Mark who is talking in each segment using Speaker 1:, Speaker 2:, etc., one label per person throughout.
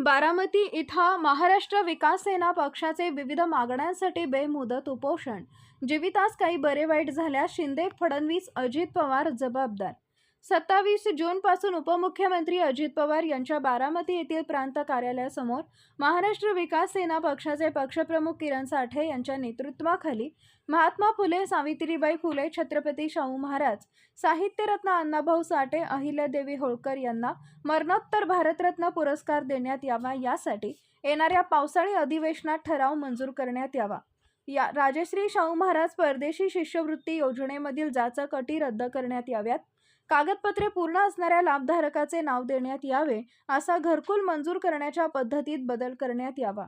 Speaker 1: बारामती इथं महाराष्ट्र विकास सेना पक्षाचे विविध मागण्यांसाठी बेमुदत उपोषण. जीवितास काही बरे वाईट झाल्यास शिंदे फडणवीस अजित पवार जबाबदार सत्तावीस जूनपासून उपमुख्यमंत्री अजित पवार यांच्या बारामती येथील प्रांत कार्यालयासमोर महाराष्ट्र विकास सेना पक्षाचे पक्षप्रमुख किरण साठे यांच्या नेतृत्वाखाली महात्मा फुले सावित्रीबाई फुले छत्रपती शाहू महाराज साहित्यरत्न अण्णाभाऊ साठे अहिल्यादेवी होळकर यांना मरणोत्तर भारतरत्न पुरस्कार देण्यात यावा यासाठी येणाऱ्या पावसाळी अधिवेशनात ठराव मंजूर करण्यात यावा. या राजश्री शाहू महाराज परदेशी शिष्यवृत्ती योजनेमधील जाचक अटी रद्द करण्यात याव्यात. कागदपत्रे पूर्ण असणाऱ्या लाभधारकाचे नाव देण्यात यावे असा घरकुल मंजूर करण्याच्या पद्धतीत बदल करण्यात यावा.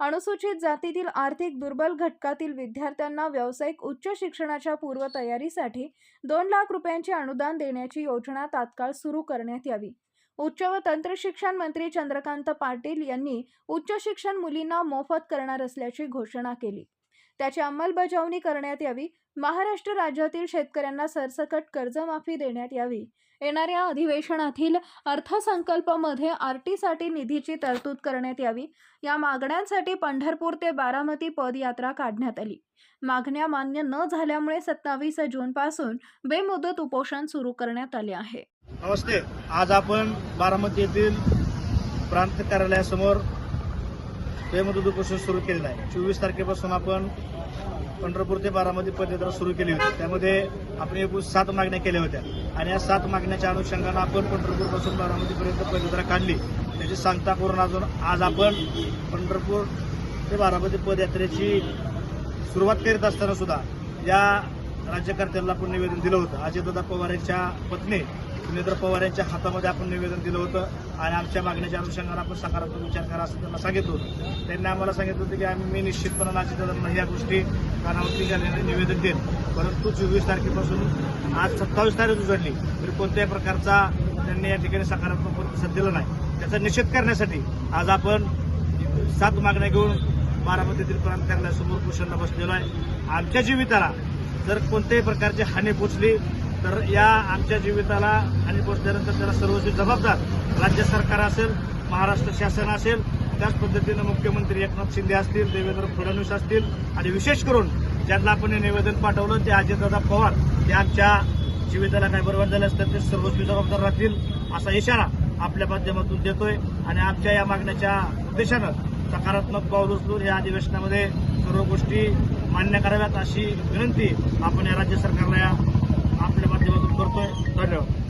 Speaker 1: अनुसूचित जातीतील आर्थिक दुर्बल घटकातील विद्यार्थ्यांना व्यावसायिक उच्च शिक्षणाच्या पूर्वतयारीसाठी दोन लाख रुपयांचे अनुदान देण्याची योजना तात्काळ सुरू करण्यात यावी. उच्च व तंत्र शिक्षण मंत्री चंद्रकांत पाटील यांनी उच्च शिक्षण मुलींना मोफत करणार असल्याची घोषणा केली. त्याची अंमलबजावणी करण्यात यावी. महाराष्ट्र राज्यातील शेतकऱ्यांना सरसकट कर्जमाफी देण्यात यावी. येणाऱ्या अधिवेशनातील अर्थसंकल्पामध्ये आरटीसाठी निधीची तरतूद करण्यात यावी. या मागण्यांसाठी पंढरपूर ते बारामती पदयात्रा काढण्यात आली. मागण्या मान्य न झाल्यामुळे सत्तावीस जूनपासून बेमुदत उपोषण सुरू करण्यात आले आहे.
Speaker 2: नमस्ते. आज आपण बारामती येथील प्रांत कार्यालयासमोर बेमुदत उपोषण सुरू केलेलं आहे. चोवीस तारखेपासून आपण पंढरपूर ते बारामती पदयात्रा सुरू केली होती. त्यामध्ये आपण एकूण सात मागण्या केल्या होत्या. आणि या सात मागण्याच्या अनुषंगानं आपण पंढरपूरपासून बारामतीपर्यंत पदयात्रा काढली. त्याची सांगता करून अजून आज आपण पंढरपूर ते बारामती पदयात्रेची सुरुवात करीत असताना सुद्धा या राज्यकर्त्यांना आपण निवेदन दिलं होतं. अजितदादा पवार यांच्या पत्नी सुनेंद्र पवार यांच्या हातामध्ये आपण निवेदन दिलं होतं आणि आमच्या मागण्याच्या अनुषंगाने आपण सकारात्मक विचार करा असं त्यांना सांगितलं होतं. त्यांनी आम्हाला सांगितलं होतं की आम्ही मी निश्चितपणे अजितदादांना या गोष्टी कानावरती निवेदन देईन. परंतु चोवीस तारखेपासून आज सत्तावीस तारीख उजडली तरी कोणत्याही प्रकारचा त्यांनी या ठिकाणी सकारात्मक प्रतिसाद दिला नाही. त्याचा निषेध करण्यासाठी आज आपण सात मागण्या घेऊन बारामतीतील प्रांत कार्यालयासमोर पोषणला बसलेलो आहे. आमच्या जीविताला जर कोणत्याही प्रकारची हानी पोचली तर या आमच्या जीविताला आणि पोचल्यानंतर त्याला सर्वस्वी जबाबदार राज्य सरकार असेल महाराष्ट्र शासन असेल त्याच पद्धतीनं मुख्यमंत्री एकनाथ शिंदे असतील देवेंद्र फडणवीस असतील आणि विशेष करून ज्यांना आपण हे निवेदन पाठवलं ते अजितदादा पवार हे आमच्या जीविताला काय बरोबर झाले असतात ते सर्वस्वी जबाबदार राहतील असा इशारा आपल्या माध्यमातून देतोय. आणि आमच्या या मागण्याच्या उद्देशानं सकारात्मक पाऊल उचलून या अधिवेशनामध्ये सर्व गोष्टी मान्य कराव्यात अशी विनंती आपण या राज्य सरकारला या आपल्या माध्यमातून करतोय. धन्यवाद.